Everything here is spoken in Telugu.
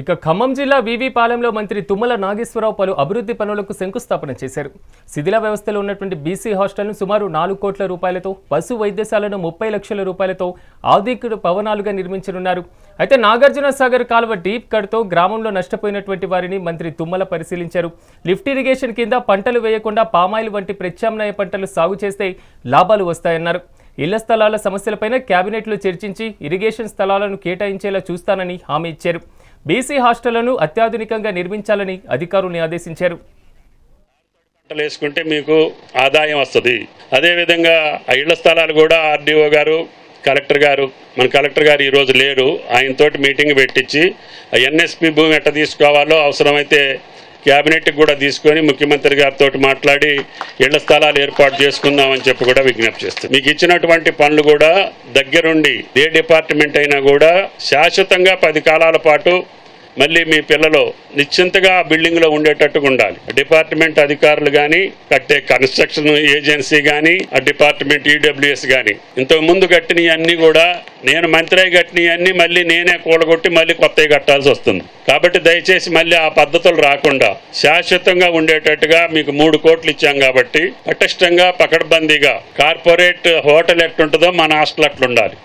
ఇక ఖమ్మం జిల్లా పాలెంలో మంత్రి తుమ్మల నాగేశ్వరరావు పలు అభివృద్ధి పనులకు శంకుస్థాపన చేశారు. శిథిల వ్యవస్థలో ఉన్నటువంటి బీసీ హాస్టల్ను సుమారు నాలుగు కోట్ల రూపాయలతో పశు వైద్యశాలను ముప్పై లక్షల రూపాయలతో ఆధునిక భవనాలుగా నిర్మించనున్నారు. అయితే నాగార్జున సాగర్ కాలువ డీప్ కట్తో గ్రామంలో నష్టపోయినటువంటి వారిని మంత్రి తుమ్మల పరిశీలించారు. లిఫ్ట్ ఇరిగేషన్ కింద పంటలు వేయకుండా పామాయిల్ వంటి ప్రత్యామ్నాయ పంటలు సాగు చేస్తే లాభాలు వస్తాయన్నారు. ఇళ్ళ స్థలాల సమస్యలపైన కేబినెట్లో చర్చించి ఇరిగేషన్ స్థలాలను కేటాయించేలా చూస్తానని హామీ ఇచ్చారు. బీసీ హాస్టళ్ళను అత్యాధునికంగా నిర్మించాలని అధికారుల్ని ఆదేశించారు. పంటలు వేసుకుంటే మీకు ఆదాయం వస్తుంది. అదేవిధంగా ఆ ఇళ్ళ స్థలాలు కూడా ఆర్డీఓ గారు కలెక్టర్ గారు మన కలెక్టర్ గారు ఈరోజు లేరు. ఆయనతోటి మీటింగ్ పెట్టించి ఎన్ఎస్పి భూమి ఎట్ట తీసుకోవాలో అవసరమైతే క్యాబినెట్కి కూడా తీసుకొని ముఖ్యమంత్రి గారితో మాట్లాడి ఇళ్ళ స్థలాలు ఏర్పాటు చేసుకుందామని చెప్పి కూడా విజ్ఞప్తి చేస్తాం మీకు ఇచ్చినటువంటి పనులు కూడా దగ్గరుండి ఏ డిపార్ట్మెంట్ అయినా కూడా శాశ్వతంగా పది కాలాల పాటు మళ్ళీ మీ పిల్లలు నిశ్చింతగా ఆ బిల్డింగ్లో ఉండేటట్టుగా ఉండాలి. డిపార్ట్మెంట్ అధికారులు కానీ కట్టే కన్స్ట్రక్షన్ ఏజెన్సీ కానీ ఆ డిపార్ట్మెంట్ ఈడబ్ల్యూఎస్ కానీ ఇంతకు ముందు కట్టినవి అన్నీ కూడా నేను మంత్రి కట్టినవి అన్నీ మళ్ళీ నేనే కూలగొట్టి మళ్ళీ కొత్తవి కట్టాల్సి వస్తుంది. కాబట్టి దయచేసి మళ్ళీ ఆ పద్ధతులు రాకుండా శాశ్వతంగా ఉండేటట్టుగా మీకు మూడు కోట్లు ఇచ్చాం కాబట్టి పటిష్టంగా పకడ్బందీగా కార్పొరేట్ హోటల్ ఎట్టుంటుందో మన హాస్టల్ అట్లుండాలి.